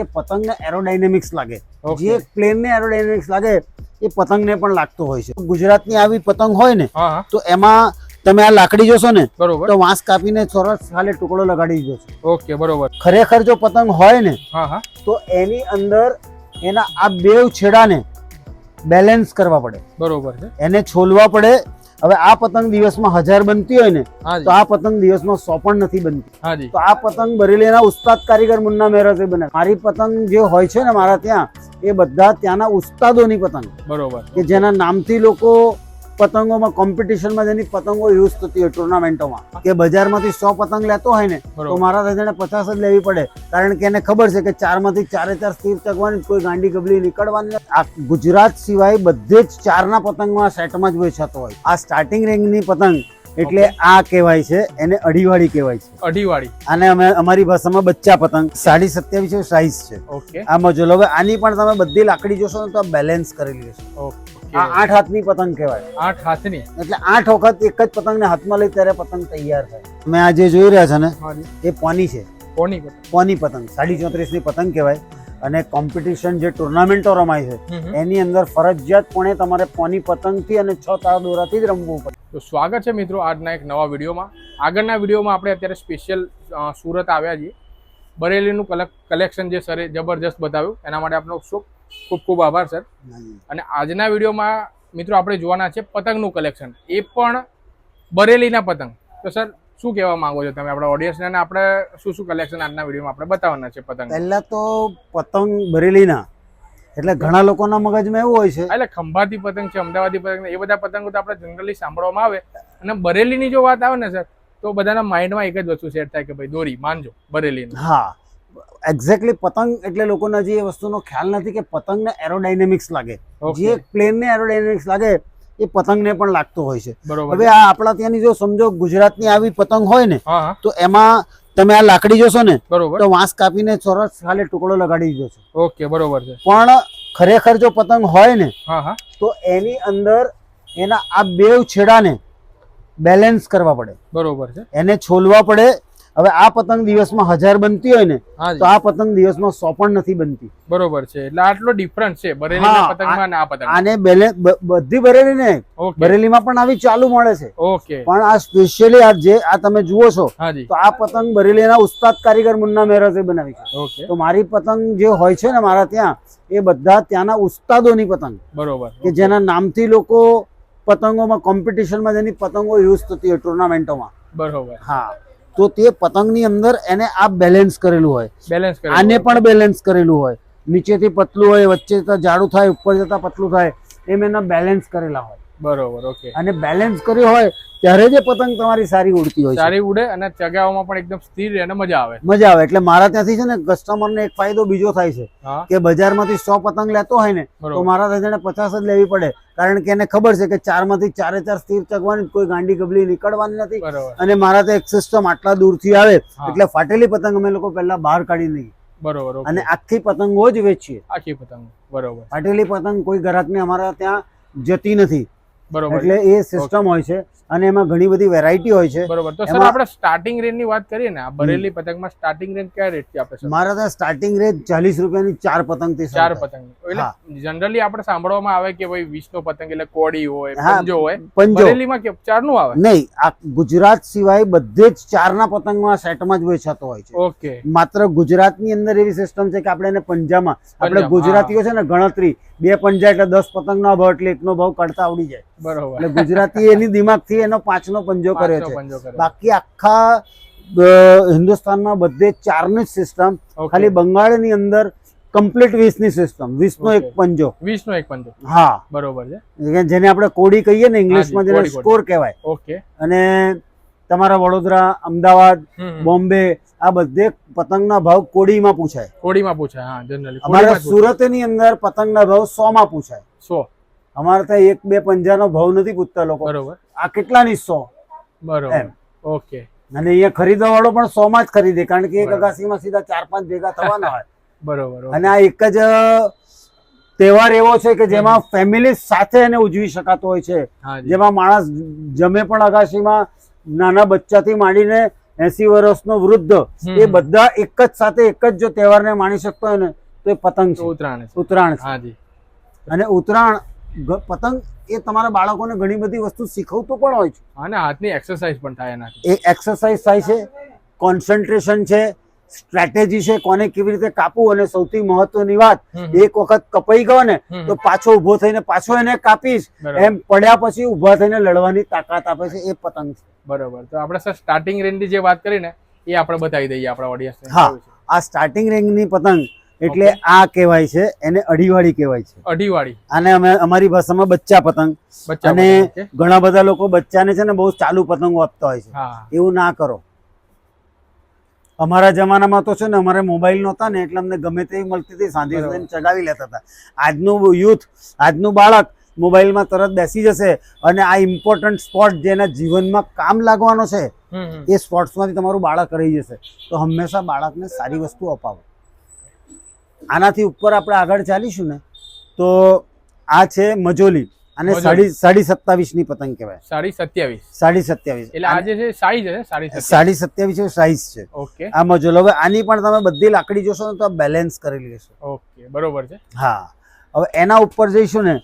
કે પતંગને એરોડાયનેમિક્સ લાગે. જે પ્લેનને એરોડાયનેમિક્સ લાગે એ પતંગને પણ લાગતો હોય છે. ગુજરાતની આવી પતંગ હોય ને તો એમાં તમે આ લાકડી જોશો ને બરોબર. તો વાંસ કાપીને સરસ ખાલી ટુકડો લગાડી જોશો ઓકે બરોબર. ખરેખર જો પતંગ હોય ને તો એની અંદર એના આ બેવ છેડાને બેલેન્સ કરવા પડે. બરોબર છે. એને છોલવા પડે હવે આ પતંગ દિવસમાં હજાર બનતી હોય ને તો આ પતંગ દિવસમાં સો પણ નથી બનતી. તો આ પતંગ બરેલીના ઉસ્તાદ કારીગર મુન્ના મહેરતે બને મારી પતંગ જે હોય છે ને મારા ત્યાં એ બધા ત્યાંના ઉસ્તાદોની પતંગ. બરોબર. કે જેના નામથી લોકો પતંગોમાં કોમ્પિટિશનમાં જેની પતંગો યુઝ થતી હોય ટુર્નામેન્ટોમાં કે બજારમાંથી સો પતંગ લેતો હોય ને તો મારા તેને પચાસ જ લેવી પડે. કારણ કે એને ખબર છે કે ચારમાંથી ચારે ચાર સ્થિર ચગવાની કોઈ ગાંડી ગબલી નીકળવાની આ ગુજરાત સિવાય બધે જ ચારના પતંગમાં સેટમાં જ વેચાતો હોય. આ સ્ટાર્ટિંગ રેન્જની પતંગ એટલે આ કહેવાય છે એને અઢીવાળી કહેવાય છે. અઢીવાળી. અને અમે અમારી ભાષામાં બચ્ચા પતંગ સાડી સત્યાવીસ સાઈઝ છે. ઓકે. આ મજોલ હવે આની પણ તમે બધી લાકડી જોશો ને તો બેલેન્સ કરેલી હશે ઓકે. આઠ હાથની પતંગ કહેવાય. આઠ હાથની. એટલે આઠ વખત એક જ પતંગને હાથમાં લઈ ત્યારે પતંગ તૈયાર થાય. તમે આ જે જોઈ રહ્યા છો ને એ પોની છે. પોની પતંગ. પોની પતંગ. સાડી ચોત્રીસની પતંગ કહેવાય. અને કોમ્પિટિશન જે ટુર્નામેન્ટો રમાય છે. એની અંદર ફરજિયાતપણે તમારે પોની પતંગથી અને છ તાર દોરાથી જ રમવું પડે. તો સ્વાગત છે મિત્રો આજના એક નવા વિડીયોમાં. આગળના વિડીયોમાં આપણે અત્યારે સ્પેશિયલ સુરત આવ્યા છીએ. બરેલીનું કલેક કલેક્શન જે સરે જબરજસ્ત બતાવ્યું. એના માટે આપનો ખૂબ ખૂબ ખૂબ આભાર સર. અને આજના વિડીયોમાં મિત્રો આપણે જોવાના છે પતંગનું કલેક્શન. એ પણ બરેલીના પતંગ. તો સર શું કહેવા માંગો છો તમે આપણા ઓડિયન્સને આપણે શું શું કલેક્શન આજના વિડીયોમાં આપણે બતાવવાના છે પતંગ? પહેલાં તો પતંગ બરેલીના. એટલે ઘણા લોકોના મગજમાં એવું હોય છે. એટલે ખંભાતી પતંગ છે અમદાવાદી પતંગ એ બધા પતંગો તો આપણે જનરલી સાંભળવામાં આવે. અને બરેલીની જો વાત આવે ને સર તો બધાના માઇન્ડમાં એક જ વસ્તુ સેટ થાય કે ભાઈ દોરી માનજો બરેલીની. હા. એક્ઝેક્ટલી પતંગ એટલે લોકોના જે વસ્તુનો ખ્યાલ નથી કે પતંગને એરોડાયનેમિક્સ લાગે. જે પ્લેનને એરોડાયનેમિક્સ લાગે એ પતંગને પણ લાગતો હોય છે. હવે આ આપણા ત્યાંની જો સમજો ગુજરાતની આવી પતંગ હોય ને તો એમાં તમે આ લાકડી જોશો ને તો વાંસ કાપીને ચોરસ ખાલી ટુકડો લગાડી જોશો ઓકે બરોબર છે. પણ ખરેખર જો પતંગ હોય ને તો એની અંદર એના આ બેવ છેડાને બેલેન્સ કરવા પડે. બરોબર છે. એને છોલવા પડે હવે આ પતંગ દિવસમાં હજાર બનતી હોય ને તો આ પતંગ દિવસમાં સો પણ નથી બનતી. બરોબર છે. એટલે આટલો ડિફરન્સ છે બરેલીના પતંગમાં આ પતંગ આને બેલે બધી બરેલી ને બરેલીમાં પણ આવી ચાલુ મળે છે. ઓકે. પણ આ સ્પેશિયલી આ જે આ તમે જુઓ છો તો આ પતંગ બરેલીના ઉસ્તાદ કારીગર મુન્ના મહેરાજે બનાવી છે. ઓકે. તો મારી પતંગ જે હોય છે ને મારા ત્યાં એ બધા ત્યાંના ઉસ્તાદોની પતંગ. બરોબર. કે જેના નામથી લોકો પતંગોમાં કોમ્પિટિશનમાં જેની પતંગો યુઝ થતી હોય ટુર્નામેન્ટોમાં બરોબર. હા. તો તે પતંગની અંદર એને આ બેલેન્સ કરેલું હોય. બેલેન્સ આને પણ બેલેન્સ કરેલું હોય. નીચેથી પતલું હોય વચ્ચે જતા જાડું થાય ઉપર જતા પતલું થાય એમ એના બેલેન્સ કરેલા હોય. બરોબર ઓકે અને બેલેન્સ કર્યો હોય ત્યારે જે પતંગ તમારી સારી ઉડતી હોય સારી ઉડે અને ચગાવવામાં પણ એકદમ સ્થિર રહે અને મજા આવે. મજા આવે એટલે મારા ત્યાંથી છે ને કસ્ટમરને એક ફાયદો બીજો થાય છે. કે બજારમાંથી સો પતંગ લેતો હોય ને તો મારા ત્યાં એને પચાસ જ લેવી પડે. કારણ કે એને ખબર છે કે ચારમાંથી ચારે ચાર સ્થિર ચગવાની કોઈ ગાંડી ગબલી નીકળવાની નથી. અને મારા ત્યાં એક સિસ્ટમ આટલા દૂરથી આવે એટલે ફાટેલી પતંગ અમે લોકો પહેલા બહાર કાઢી નહીં બરોબર અને આખી પતંગો જ વેચીએ. આખી પતંગ બરોબર. ફાટેલી પતંગ કોઈ ગ્રાહકને અમારા ત્યાં જતી નથી. બરોબર. એટલે એ સિસ્ટમ હોય છે. અને એમાં ઘણી બધી વેરાયટી હોય છે. બરોબર. તો સર આપણે સ્ટાર્ટિંગ રેન્જની વાત કરીએ ને આ બરેલી પતંગમાં સ્ટાર્ટિંગ રેન્જ કયા રેટથી આપણે મારા ત્યાં સ્ટાર્ટિંગ રેન્જ ચાલીસ રૂપિયાની ચાર પતંગથી ચાર પતંગ. એટલે જનરલી આપણે સાંભળવામાં આવે કે ભાઈ વીસ નો પતંગ એટલે કોડી હોય પંજો હોય. પંજો. બરેલીમાં કે ચારનું આવે? નહીં આ ગુજરાત સિવાય બધે જ ચાર ના પતંગમાં સેટમાં જ વેચાતો હોય છે. ઓકે. માત્ર ગુજરાતની અંદર એવી સિસ્ટમ છે કે આપણે એને પંજામાં આપણે ગુજરાતીઓ છે ને ગણતરી બે પંજા એટલે દસ પતંગ નો ભાવ એટલે એકનો ભાવ કાઢતા આવડી જાય. બરોબર. એટલે ગુજરાતી એની દિમાગથી એનો પાંચનો પંજો કર્યો છે. બાકી આખા હિન્દુસ્તાનમાં બધે ચારની જ સિસ્ટમ ખાલી બંગાળની અંદર કમ્પ્લીટ વીસની સિસ્ટમ વીસનો એક પંજો. વીસ નો એક પંજો. હા. બરોબર છે. જેને આપણે કોડી કહીએ ને ઇંગ્લિશમાં જેને. સ્કોર કહેવાય. ઓકે અને તમારા વડોદરા અમદાવાદ. બોમ્બે આ બધે પતંગના ભાવ કોડીમાં પૂછાય. કોડીમાં પૂછાય હા જનરલી અમારા સુરતની અંદર પતંગના ભાવ સો માં પૂછાય. સો. અમારે ત્યાં એક બે પંજાનો ભાવ નથી પૂછતા લોકો. બરોબર. આ કેટલાની સો? બરોબર. ઓકે. અને અહીંયા ખરીદવા વાળો પણ સો માં જ ખરીદે કારણ કે એક અગાસીમાં સીધા ચાર પાંચ ભેગા થવાના હોય. બરોબર અને આ એક જ તહેવાર એવો છે કે જેમાં ફેમિલી સાથે એને ઉજવી શકાતો હોય છે. જેમાં માણસ જમે પણ અગાસીમાં નાના બચ્ચાથી માંડીને એસી વર્ષનો વૃદ્ધ એ બધા એક જ સાથે એક જ જો તહેવારને માણી શકતો હોય ને તો એ પતંગ છે. ઉત્તરાયણ ઉત્તરાયણ અને ઉત્તરાયણ પતંગ એ તમારા બાળકોને ઘણી બધી વસ્તુ શીખવતું પણ હોય છે. અને હાથની એક્સરસાઇઝ પણ થાય એનાથી. એ એક્સરસાઇઝ થાય છે કોન્સન્ટ્રેશન છે સ્ટ્રેટેજી છે કોને કેવી રીતે કાપવું અને સૌથી મહત્વની વાત એક વખત કપાઈ ગયો ને તો પાછો ઊભો થઈને પાછો એને કાપીશ. એમ પડ્યા પછી ઊભા થઈને લડવાની તાકાત આપે છે એ પતંગ છે. બરોબર. તો આપણે સર સ્ટાર્ટિંગ રેન્જની જે વાત કરી ને એ આપણે બતાવી દઈએ આપણા ઓડિયન્સને હા આ સ્ટાર્ટિંગ રેન્જની પતંગ એટલે આ કહેવાય છે એને અઢીવાળી કહેવાય છે. અઢીવાળી. આને અમે અમારી ભાષામાં બચ્ચા પતંગ. અને ઘણા બધા લોકો બચ્ચાને છે ને બહુ ચાલુ પતંગો આપતા હોય છે. એવું ના કરો. અમારા જમાનામાં તો છે ને અમારે મોબાઈલ નહોતા ને એટલે અમને ગમે તેવી મળતી હતી સાંધી સાંધીને ચગાવી લેતા હતા. આજનું યુથ આજનું બાળક મોબાઈલમાં તરત બેસી જશે અને આ ઇમ્પોર્ટન્ટ સ્પોટ જેના જીવનમાં કામ લાગવાનો છે. એ સ્પોર્ટ્સમાંથી તમારું બાળક રહી જશે. તો હંમેશા બાળકને સારી વસ્તુ અપાવો. આનાથી ઉપર આપણે આગળ ચાલીશું ને તો આ છે મજોલી અને. સાડી સાડી સત્તાવીસની પતંગ કહેવાય. સાડી સત્યાવીસ. સાડી સત્યાવીસ. એટલે આજે જે છે સાઈઝ છે સાડી સત્યાવીસ. સાઈઝ છે. ઓકે. આ મજોલ. હવે આની પણ તમે બધી લાકડી જોશો ને તો બેલેન્સ કરેલી હશે ઓકે બરોબર છે. હા. હવે એના ઉપર જઈશું ને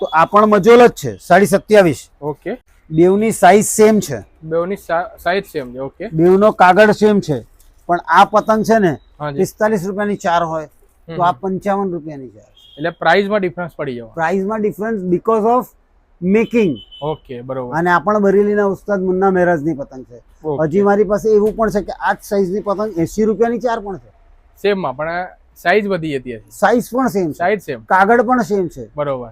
તો આ પણ મજોલ જ છે સાડી સત્યાવીસ. ઓકે. બેવની સાઈઝ સેમ છે. બેવની સાઈઝ સેમ છે ઓકે. બેવનો કાગળ સેમ છે. પણ આ પતંગ છે ને પિસ્તાલીસ રૂપિયાની ચાર હોય. તો આ પંચાવન રૂપિયાની છે. એટલે પ્રાઇઝમાં ડિફરન્સ પડી જવા પ્રાઇસમાં difference because of making okay બરોબર. અને આ પણ બરેલીના ઉસ્તાદ મુન્ના મહેરાજની પતંગ છે. હજી મારી પાસે એવું પણ છે કે આ જ સાઈઝની પતંગ એસી રૂપિયાની ચાર પણ છે. સેમમાં પણ સાઈઝ વધી હતી સાઈઝ પણ સેમ સાઇઝ સાઈઝ સેમ કાગળ પણ સેમ છે. બરોબર.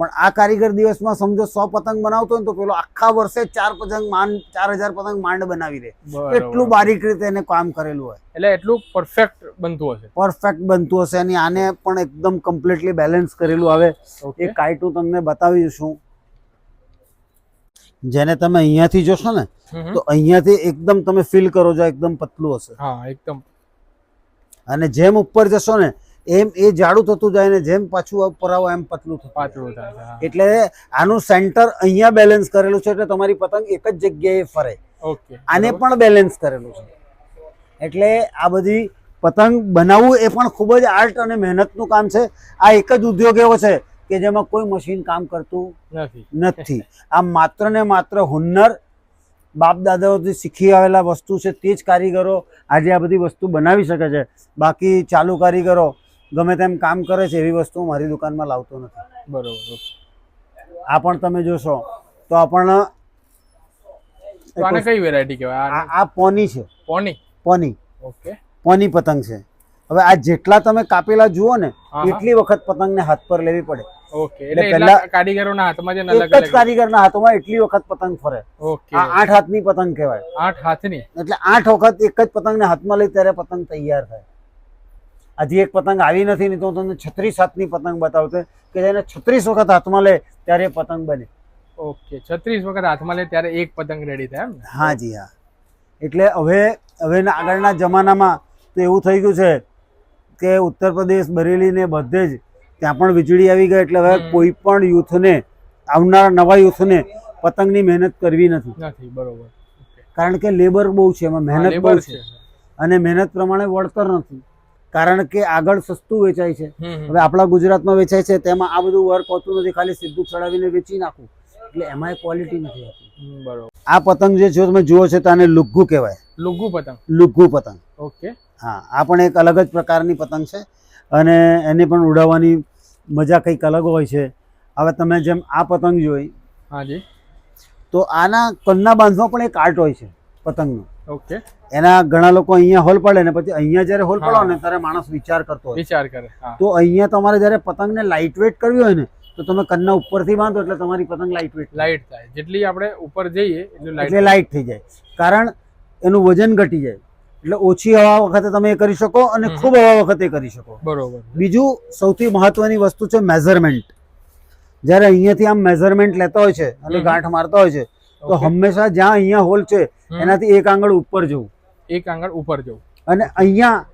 પણ આ કારીગર દિવસમાં સમજો સો પતંગ બનાવતો હોય તો પેલો આખા વર્ષે ચાર પતંગ માંડ ચાર હજાર પતંગ માંડ બનાવી દે. એટલું બારીક રીતે એને કામ કરેલું હોય. એટલે એટલું પરફેક્ટ બનતું હશે. પરફેક્ટ બનતું હશે અને આને પણ એકદમ કમ્પ્લીટલી બેલેન્સ કરેલું આવે. એ કાયટું તમને બતાવી છું જેને તમે અહીંયાથી જોશો ને. તો અહીંયાથી એકદમ તમે ફીલ કરો છો એકદમ પતલું હશે. હા એકદમ. અને જેમ ઉપર જશો ને એમ એ જાડું થતું જાય ને જેમ પાછું ઉપર આવો એમ પતલું થતું પાતળું થાય એટલે આનું સેન્ટર અહીંયા બેલેન્સ કરેલું છે એટલે તમારી પતંગ એક જ જગ્યાએ ફરે. ઓકે. આને પણ બેલેન્સ કરેલું છે. એટલે આ બધી પતંગ બનાવવું એ પણ ખૂબ જ આર્ટ અને મહેનતનું કામ છે. આ એક જ ઉદ્યોગ એવો છે કે જેમાં કોઈ મશીન કામ કરતું નથી. નથી. આ માત્ર ને માત્ર હુન્નર બાપ દાદાઓથી શીખી આવેલા વસ્તુ છે તે જ કારીગરો આજે આ બધી વસ્તુ બનાવી શકે છે. બાકી ચાલુ કારીગરો ગમે તેમ કામ કરે છે એવી વસ્તુ મારી દુકાનમાં લાવતો નથી. બરોબર આ પણ તમે જોશો તો આપણને પણ આને કઈ વેરાયટી કહેવાય? આ આ આ પોની છે. પોની? પોની. ઓકે. પોની પતંગ છે. હવે આ જેટલા તમે કાપેલા જુઓ ને. એટલી વખત પતંગને હાથ પર લેવી પડે. ઓકે એટલે એટલે એટલા કારીગરોના હાથમાં છે અલગ અલગ કારીગરના હાથમાં એટલી વખત પતંગ ફરે. ઓકે. આ આઠ હાથની પતંગ કહેવાય. આઠ હાથની? એટલે આઠ વખત એક જ પતંગને હાથમાં લઈ ત્યારે પતંગ તૈયાર થાય. હજી એક પતંગ આવી નથી નહીં તો હું તમને છત્રીસ હાથની પતંગ બતાવશે કે જેને છત્રીસ વખત હાથમાં લે ત્યારે પતંગ બને. ઓકે છત્રીસ વખત હાથમાં લે ત્યારે એક પતંગ રેડી થાય એમ હા જી હા. એટલે હવે હવેના આગળના જમાનામાં તો એવું થઈ ગયું છે કે ઉત્તર પ્રદેશ બરેલી ને બધે જ ત્યાં પણ વીજળી આવી ગઈ એટલે હવે કોઈ પણ યુથને આવનારા નવા યુથને પતંગની મહેનત કરવી નથી. નથી બરોબર. કારણ કે લેબર બહુ છે એમાં મહેનત બહુ છે. અને મહેનત પ્રમાણે વળતર નથી. કારણ કે આગળ સસ્તું વેચાય છે. હવે આપણા ગુજરાતમાં વેચાય છે તેમાં આ બધું વર્ક હોતું નથી ખાલી સીધું ચડાવીને વેચી નાખું એટલે એમાં ક્વોલિટી નથી હોતી. બરોબર. આ પતંગ જે જો તમે જુઓ છો તો આને લુગ્ગુ કહેવાય. લુગ્ગુ પતંગ? લુગ્ગુ પતંગ. ઓકે. હા આ પણ એક અલગ જ પ્રકારની પતંગ છે અને એને પણ ઉડાવવાની મજા કંઈક અલગ હોય છે. હવે તમે જેમ આ પતંગ જોઈ હા જી. તો આના કન્ના બાંધમાં પણ એક આર્ટ હોય છે પતંગનો. ઓકે. એના ઘણા લોકો અહીંયા હોલ પડે ને પછી અહીંયા જ્યારે હોલ પડો ને ત્યારે માણસ વિચાર કરતો હોય. વિચાર કરે તો અહીંયા તમારે જ્યારે પતંગને લાઇટ વેટ કરવી હોય ને તો તમે કન્ના ઉપરથી બાંધો એટલે તમારી પતંગ લાઇટ વેટ લાઈટ થાય. જેટલી આપણે ઉપર જઈએ એટલે લાઇટ થઈ જાય. કારણ એનું વજન ઘટી જાય. એટલે ઓછી હવા વખતે તમે એ કરી શકો અને ખૂબ હવા વખતે કરી શકો. બરોબર. બીજું સૌથી મહત્વની વસ્તુ છે મેઝરમેન્ટ જ્યારે અહીંયાથી આમ મેઝરમેન્ટ લેતા હોય છે અને ગાંઠ મારતા હોય છે તો હંમેશા જ્યાં અહીંયા હોલ છે એનાથી એક આંગળ ઉપર જવું. એક આંગળ ઉપર જવું. અને અહીંયા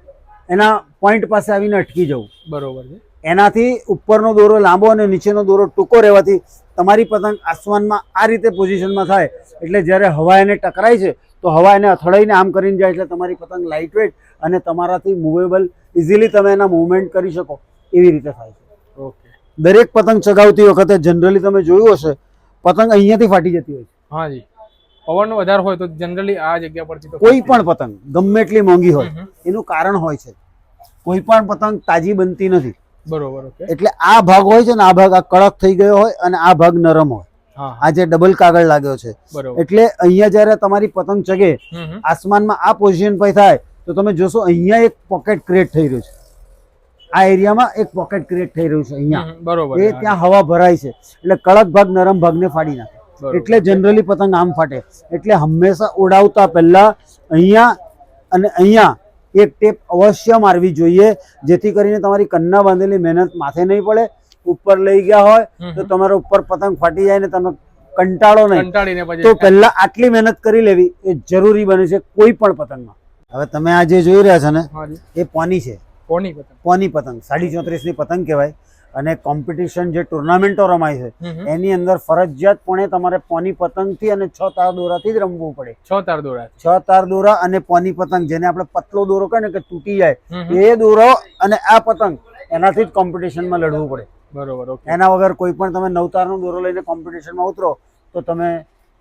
એના પોઈન્ટ પાસે આવીને અટકી જવું. બરોબર છે. એનાથી ઉપરનો દોરો લાંબો અને નીચેનો દોરો ટૂંકો રહેવાથી તમારી પતંગ આસમાનમાં આ રીતે પોઝિશનમાં થાય એટલે જ્યારે હવા એને ટકરાય છે તો હવા એને અથડાઈને આમ કરીને જાય એટલે તમારી પતંગ લાઇટ વેટ અને તમારાથી મૂવેબલ ઇઝીલી તમે એના મૂવમેન્ટ કરી શકો એવી રીતે થાય છે. ઓકે દરેક પતંગ ચગાવતી વખતે જનરલી તમે જોયું હશે પતંગ અહીંયાથી ફાટી જતી હોય છે. હા જી પવનનો વધારે હોય તો જનરલી આ જગ્યા પરથી તો કોઈ પણ પતંગ ગમે એટલી મોંઘી હોય. એનું કારણ હોય છે. કોઈ પણ પતંગ તાજી બનતી નથી. બરોબર એટલે આ ભાગ હોય છે ને આ ભાગ આ કડક થઈ ગયો હોય અને આ ભાગ નરમ હોય. આ જે ડબલ કાગળ લાગ્યો છે. એટલે અહીંયા જ્યારે તમારી પતંગ ચગે. આસમાનમાં આ પોઝિશન પર થાય તો તમે જોશો અહીંયા એક પોકેટ ક્રિએટ થઈ રહ્યું છે. આ એરિયામાં એક પોકેટ ક્રિએટ થઈ રહ્યું છે અહીંયા. બરોબર એ ત્યાં હવા ભરાય છે. એટલે કડક ભાગ નરમ ભાગને ફાડી નાખે. એટલે જનરલી પતંગ આમ ફાટે. એટલે હંમેશા ઉડાવતા પહેલા અહીંયા અને અહીંયા એક ટેપ અવશ્ય મારવી જોઈએ જેથી કરીને તમારી કન્ના બાંધેલી મહેનત માથે નહીં પડે ઉપર લઈ ગયા હોય તો તમારો ઉપર પતંગ ફાટી જાય ને તમે કંટાળો નહીં. તો પહેલા આટલી મહેનત કરી લેવી એ જરૂરી બને છે કોઈ પણ પતંગમાં. હવે તમે આ જે જોઈ રહ્યા છો ને એ પોની છે. કોની પતંગ. પોની પતંગ સાડી ચોત્રીસની પતંગ કહેવાય. અને કોમ્પિટિશન જે ટુર્નામેન્ટો રમાય છે. એની અંદર ફરજિયાતપણે તમારે પોની પતંગથી અને છ તાર દોરાથી જ રમવું પડે. છ તાર દોરા. છ તાર દોરા અને પોની પતંગ જેને આપણે પતલો દોરો કહે ને કે તૂટી જાય. એ દોરો અને આ પતંગ એનાથી જ કોમ્પિટિશનમાં લડવું પડે. બરોબર એના વગર કોઈ પણ તમે નવતારનો દોરો લઈને કોમ્પિટિશનમાં ઉતરો તો તમે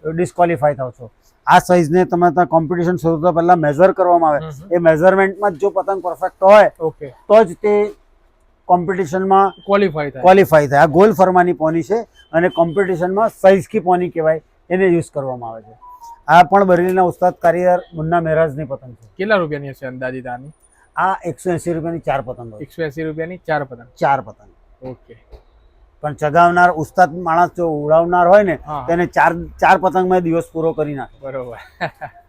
ડિસ્કવોલિફાય થાવ છો. આ સાઇઝને તમે ત્યાં કોમ્પિટિશન શરૂ થતા પહેલા મેઝર કરવામાં આવે. એ મેઝરમેન્ટમાં જો પતંગ પરફેક્ટ હોય ઓકે. તો જ તે કોમ્પિટિશનમાં ક્વોલિફાય થાય. ક્વોલિફાય થાય. આ ગોલ ફરમાની પોની છે અને કોમ્પિટિશનમાં સાઇઝ કી પોની કહેવાય એને યુઝ કરવામાં આવે છે. આ પણ બરેલીના ઉસ્તાદ કારીગર મુન્ના મહેરાજની પતંગ છે. કેટલા રૂપિયાની હશે અંદાજિત આની આ એકસો એંસી રૂપિયાની ચાર પતંગ એકસો એસી રૂપિયાની ચાર પતંગ. ચાર પતંગ. ઓકે. પણ ચગાવનાર ઉસ્તાદ માણસ જો ઉડાવનાર હોય ને તેને ચાર ચાર પતંગમાં દિવસ પૂરો કરી નાખે. બરોબર.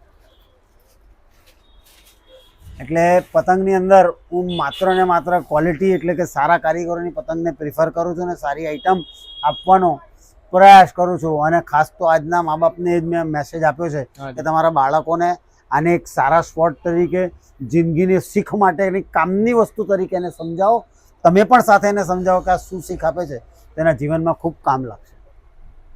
એટલે પતંગની અંદર હું માત્ર ને માત્ર ક્વોલિટી એટલે કે સારા કારીગરોની પતંગને પ્રિફર કરું છું અને સારી આઈટમ આપવાનો પ્રયાસ કરું છું. અને ખાસ તો આજના મા બાપને જ મેં મેસેજ આપ્યો છે કે તમારા બાળકોને આને એક સારા સ્પોટ તરીકે જિંદગીની શીખ માટેની કામની વસ્તુ તરીકે એને સમજાવો. તમે પણ સાથે એને સમજાવો કે આ શું શીખ આપે છે. તેના જીવનમાં ખૂબ કામ લાગશે.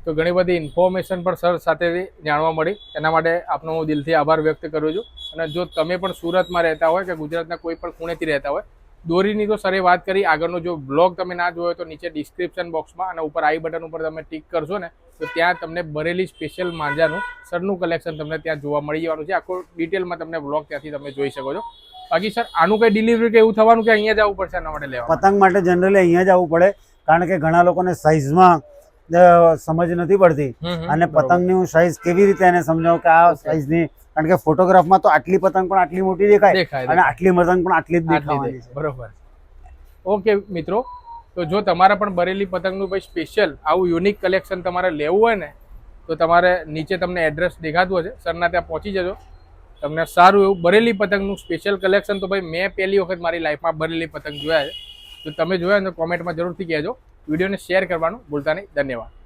તો ઘણી બધી ઇન્ફોર્મેશન પણ સર સાથે જાણવા મળી. એના માટે આપનો હું દિલથી આભાર વ્યક્ત કરું છું. અને જો તમે પણ સુરતમાં રહેતા હોય કે ગુજરાતના કોઈ પણ ખૂણેથી રહેતા હોય, દોરીની તો સરે વાત કરી, આગળનો જો બ્લોગ તમે ના જોયો તો નીચે ડિસ્ક્રિપ્શન બોક્સમાં અને ઉપર આઈ બટન ઉપર તમે ટિક કરશો ને, તો ત્યાં તમને બરેલી સ્પેશિયલ માંજાનું સરનું કલેક્શન તમને ત્યાં જોવા મળી જવાનું છે. આખો ડિટેલમાં તમને બ્લોગ ત્યાંથી તમે જોઈ શકો છો. બાકી સર, આનું કઈ ડિલિવરી કે એવું થવાનું કે અહીંયા જવું પડશે એના માટે લેવા પતંગ માટે જનરલી અહીંયા જવું પડે. કારણ કે ઘણા લોકોને સાઇઝમાં સમજ નથી પડતી. અને પતંગની હું સાઇઝ કેવી રીતે એને સમજાવું કે આ સાઈઝની કારણ કે ફોટોગ્રાફમાં તો આટલી પતંગ પણ આટલી મોટી દેખાય અને આટલી પતંગ પણ આટલી જ દેખાવાની છે. બરોબર. ઓકે મિત્રો. તો જો તમારે પણ બરેલી પતંગનું ભાઈ સ્પેશિયલ આવું યુનિક કલેક્શન તમારે લેવું હોય ને તો તમારે નીચે તમને એડ્રેસ દેખાતું હશે. સરના ત્યાં પહોંચી જજો. તમને સારું એવું બરેલી પતંગનું સ્પેશિયલ કલેક્શન તો ભાઈ મેં પહેલી વખત મારી લાઈફમાં બરેલી પતંગ જોયા છે. તો તમે જોયા ને તો કોમેન્ટમાં જરૂરથી કહેજો. વિડીયોને શેર કરવાનું ભૂલતા નહીં. ધન્યવાદ.